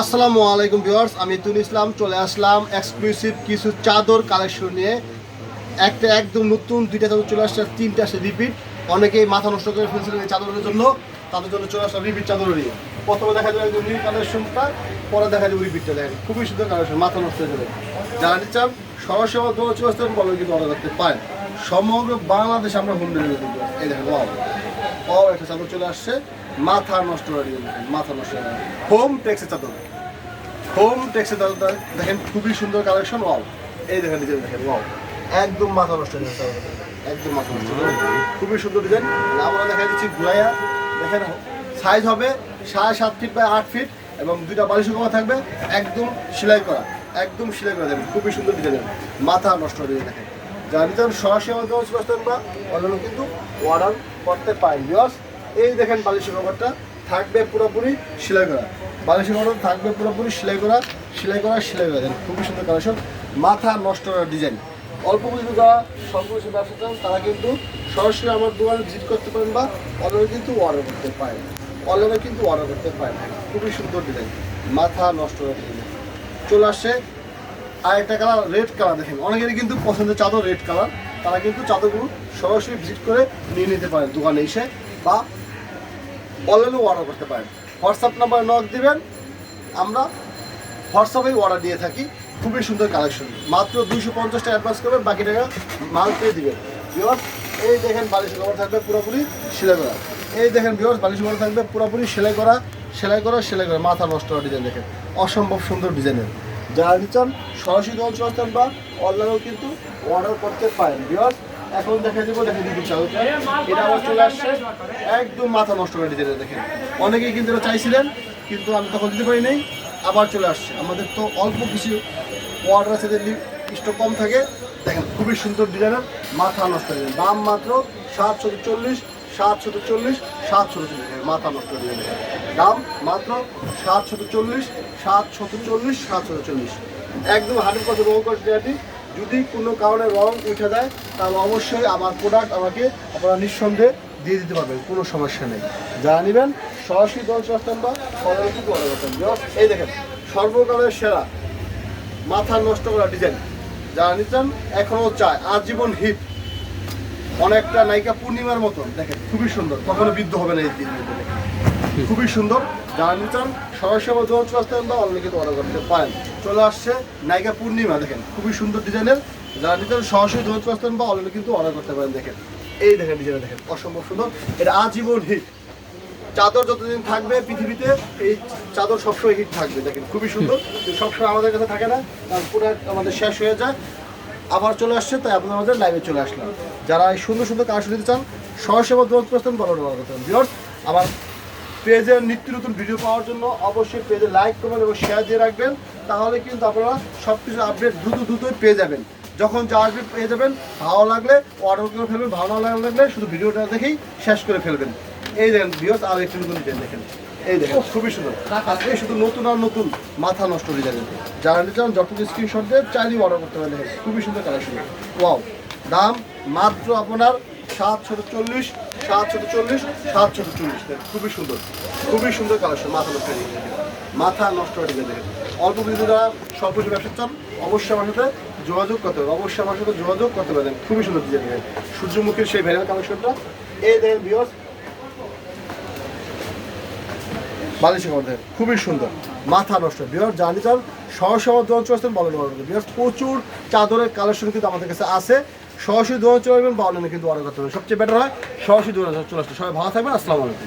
আসসালামু আলাইকুম ভিউয়ার্স, আমি তুল ইসলাম, চলে আসলাম এক্সক্লুসিভ কিছু চাদর কালেকশন নিয়ে। একটা একদম নতুন দুইটা চাদর চলে আসছে, তিনটা আসে রিপিট অনেকেই মাথা নষ্ট করে ফেলছিলেন এই চাদরের জন্য, তাদের জন্য চলে আসলাম রিপিট চাদর নিয়ে। প্রথমে দেখা যাবে একদম নিউ কালেকশনটা পরে দেখা যাবে রিপিটটা দেখেন। খুবই সুন্দর কালেকশন মাথা নষ্ট হয়ে যাবে। যারা নিতে চান, সরাসরি আমার দোকানে চলে আসতে কিন্তু অর্ডার করতে পারেন। সমগ্র বাংলাদেশে আমরা হোম ডেলিভারি। এই দেখেন ও একটা চাদর চলে আসছে। মাথা নষ্ট মাথা নষ্ট হোম টেক্সের চাদর। হোম টেক্সের চাদরটা, দেখেন, খুবই সুন্দর কালেকশন, ওয়াও। এই দেখেন ডিজাইন দেখেন, ওয়াও। একদম মাথা নষ্ট হয়ে একদম মাথা নষ্ট খুবই সুন্দর ডিজাইন। আমরা দেখা দিচ্ছি ঘুরাইয়া। দেখেন সাইজ হবে সাড়ে সাত ফিট বাই আট ফিট এবং দুইটা বালিশ কমা থাকবে। একদম সেলাই করা, একদম সেলাই করা দেবেন খুবই সুন্দর ডিজাইন। মাথা নষ্ট হয়ে দেখেন। যারা নিতেন সরাসরি আমাদের অন্যান্য কিন্তু অর্ডার করতে পারেন বিকজ এই দেখেন বালিশের কভারটা থাকবে পুরোপুরি সেলাই করা। বালিশের কভার থাকবে পুরোপুরি সেলাই করা সেলাই করা সেলাই করা। দেখেন খুবই সুন্দর কালেকশন মাথা নষ্ট করার ডিজাইন অল্প কিছু যারা স্বল্প কিছু ব্যবসা চান, তারা কিন্তু সরাসরি আমার দোকানে ভিজিট করতে পারেন বা অনলাইনে কিন্তু অর্ডার করতে পারেন। অনলাইনে কিন্তু অর্ডার করতে পারেন। খুবই সুন্দর ডিজাইন মাথা নষ্ট করার ডিজাইন চলে আসছে আর একটা কালার রেড কালার দেখেন। অনেকেরই কিন্তু পছন্দের চাদর রেড কালার তারা কিন্তু চাদরগুলো সরাসরি ভিজিট করে নিয়ে নিতে পারেন দোকানে এসে বা অনলাইনেও অর্ডার করতে পারেন। হোয়াটসঅ্যাপ নাম্বারে নক দিবেন। আমরা হোয়াটসঅ্যাপেই অর্ডার দিয়ে থাকি। খুবই সুন্দর কালেকশন মাত্র দুইশো পঞ্চাশ টাকা অ্যাডভান্স করবেন, বাকি টাকা মাল পেয়ে দিবেন। বিয়স এই দেখেন বালিশের কভার থাকবে পুরোপুরি সেলাই করা। এই দেখেন বিয়স বালিশের কভার থাকবে পুরোপুরি সেলাই করা সেলাই করা সেলাই করা। মাথা নষ্ট ডিজাইন দেখেন। অসম্ভব সুন্দর ডিজাইনের যারা নিচ্ছেন, সরাসরি দল চলতেন বা অনলাইনেও কিন্তু অর্ডার করতে পারেন। বিকজ এখন দেখে দেবো দেখে দিদি চালুটা এটা আবার চলে আসছে। একদম মাথা নষ্ট করে ডিজাইনের দেখেন। অনেকেই কিন্তু এটা চাইছিলেন, কিন্তু আমি তখন দিতে পারি নাই। আবার চলে আসছে। আমাদের তো অল্প কিছু অর্ডার আছে স্টক কম থাকে, দেখেন, খুবই সুন্দর ডিজাইনের মাথা নষ্ট হয়ে দাম মাত্র সাতশো চল্লিশ। সাতশো চল্লিশ সাতশো চল্লিশ মাথা নষ্ট হয়ে যায় দাম মাত্র সাতশো চল্লিশ সাতশো চল্লিশ সাতশো চল্লিশ। একদম হান্ড্রেড পার্সেন্ট রং কোয়ালিটি যদি কোনো কারণে রং উঠে যায়, তাহলে অবশ্যই আমার প্রোডাক্ট আমাকে আপনারা নিঃসন্দেহে দিয়ে দিতে পারবেন, কোনো সমস্যা নেই। যারা নেবেন, সরাসরি দশ আসতেন বা এই দেখেন, সর্বকালের সেরা, মাথা নষ্ট করা ডিজাইন যারা নিতেন এখনও চায়, আজীবন হিট অনেকটা নায়িকা পূর্ণিমার মতন, দেখেন, খুবই সুন্দর। কখনো বৃদ্ধ হবে না এই দিন খুবই সুন্দর। যারা নিতেন সরাসরি দোকান চলে আসতেন বা কিন্তু অর্ডার করতে পারেন। চলে আসছে নায়িকা পূর্ণিমা, দেখেন, খুবই সুন্দর ডিজাইনের। যারা নিতেন সরাসরি দোকান চলে আসতেন বা অনলাইনে কিন্তু অর্ডার করতে পারেন, দেখেন। এই দেখেন ডিজাইন দেখেন, অসম্ভব সুন্দর। এটা আজীবন হিট চাদর যতদিন থাকবে পৃথিবীতে, এই চাদর সবসময় হিট থাকবে, দেখেন, খুবই সুন্দর। সবসময় আমাদের কাছে থাকে না, কারণ পুরো আমাদের শেষ হয়ে যায়। আবার চলে আসছে, তাই আপনারা আমাদের লাইভে চলে আসলাম। যারা এই সুন্দর সুন্দর কাজ দিতে চান আমার দোকান প্রস্তান বলো ব্যবহার করতে বিয়ার্স আমার পেজের নিত্য নতুন ভিডিও পাওয়ার জন্য অবশ্যই পেজে লাইক করবেন এবং শেয়ার দিয়ে রাখবেন। তাহলে কিন্তু আপনারা সব কিছু আপডেট দ্রুত দ্রুতই পেয়ে যাবেন। যখন যা আসবে পেয়ে যাবেন, ভালো লাগলে অর্ডার করে ফেলবেন, ভালো লাগলে শুধু ভিডিওটা দেখেই শেষ করে ফেলবেন। এই দেখেন ভিউস আর একটু নতুন দেখেন। এই দেখেন, খুবই সুন্দর। আজকে শুধু নতুন আর নতুন মাথা নষ্ট ডিজাইন যারা নিতে চান যত স্ক্রিনশট দিয়ে চাইলেই অর্ডার করতে পারেন। খুবই সুন্দর কালেকশন ওয়াও দাম মাত্র আপনার সাতশো চল্লিশ সাতশো চল্লিশ সাতশো চল্লিশ। খুবই সুন্দর খুবই সুন্দর কালেকশন মাথা নষ্ট মাথা নষ্ট ডিজাইন দেখেন। অল্প কিছু যারা স্বল্প কিছু ব্যবসা চান, অবশ্যই আমার সাথে যোগাযোগ করতে হবে অবশ্যই আমার সাথে যোগাযোগ করতে পারেন। খুবই সুন্দর ডিজাইন সূর্যমুখীর সেই ভ্যারাল কালেকশনটা এই দেখেন বিয়স বালিশের মধ্যে খুবই সুন্দর। মাথা নষ্ট। বিহার জানি চান সহসহ দোকান চলে আসতেন বলেন বিহার প্রচুর চাদরের কালেকশন কিন্তু আমাদের কাছে আছে। সরাসরি দোকান চলে আসবেন, বা অনলাইনে কিন্তু অর্ডার করতে হবে সবচেয়ে বেটার হয়, সরাসরি দোকান চলে আসতে। সবাই ভালো থাকবেন, আসসালামু আলাইকুম।